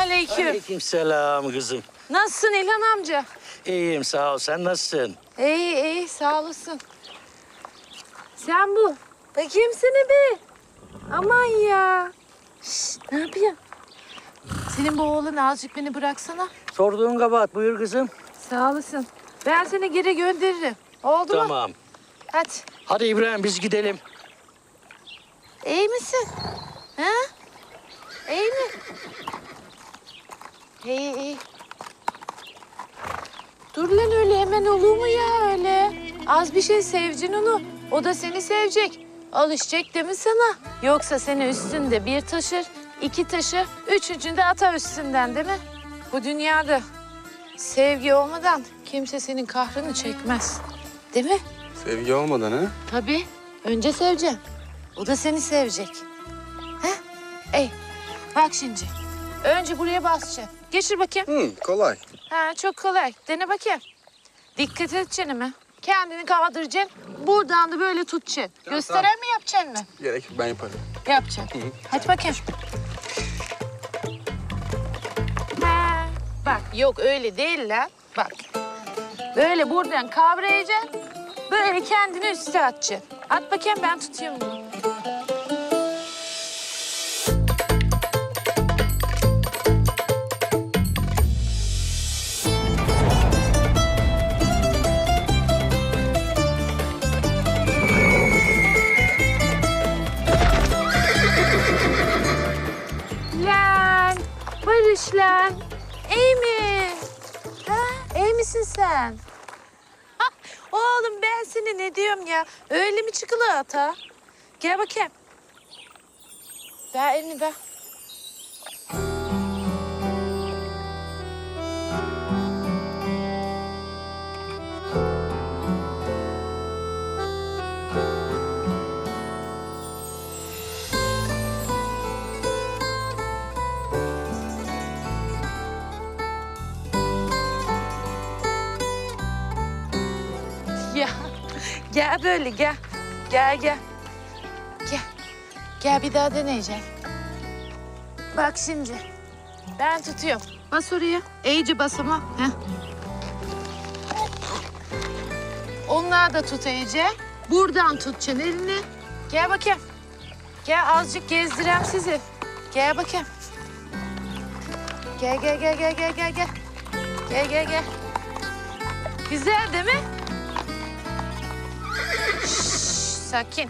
aleyküm. Aleykümselam kızım. Nasılsın İlhan amca? İyiyim sağ ol. Sen nasılsın? İyi iyi sağ olasın. Sen bu. Bakayım seni bir. Aman ya. Şşt, ne yapıyorsun? Senin bu oğlan azıcık beni bıraksana. Sorduğun kabahat buyur kızım. Sağ olasın. Ben seni geri gönderirim. Oldu mu? Tamam. Hadi. Hadi İbrahim biz gidelim. İyi misin? Ha? İyi mi? İyi iyi. Dur lan öyle hemen olur mu ya öyle? Az bir şey seveceksin onu. O da seni sevecek. Alışacak değil mi sana? Yoksa seni üstünde bir taşır, iki taşır, üçüncünde atar üstünden değil mi? Bu dünyada sevgi olmadan kimse senin kahrını çekmez. Değil mi? Sevgi olmadan ha? Tabii. Önce seveceksin. O da seni sevecek. He? Ey, bak şimdi. Önce buraya basacaksın. Geçir bakayım. Hı, kolay. Ha, çok kolay. Dene bakayım. Dikkat et çeneme. Kendini kaldıracaksın. Buradan da böyle tutacaksın. Gösteren mi yapacaksın mı? Gerek yok ben yaparım. Yapacaksın. Hadi bakayım. Ha, bak yok öyle değil lan. Bak. Böyle buradan kavrayacaksın. Böyle kendini üste atacaksın. At bakayım ben tutuyorum bunu. Lan. İyi mi? Ha, iyi misin sen? Oğlum ben seni ne diyorum ya? Öyle mi çikolata? Gel bakayım. Ver elini ver. Ya gel böyle gel. Gel gel. Gel. Gel bir daha deneyeceğim. Bak şimdi. Ben tutuyorum. Bas oraya. İyice bas ama. Heh. Onlar da tut iyice. Buradan tutacaksın elini. Gel bakayım. Gel azıcık gezdirem sizi. Gel bakayım. Gel gel gel gel gel gel gel. Gel gel. Güzel değil mi? Sakin.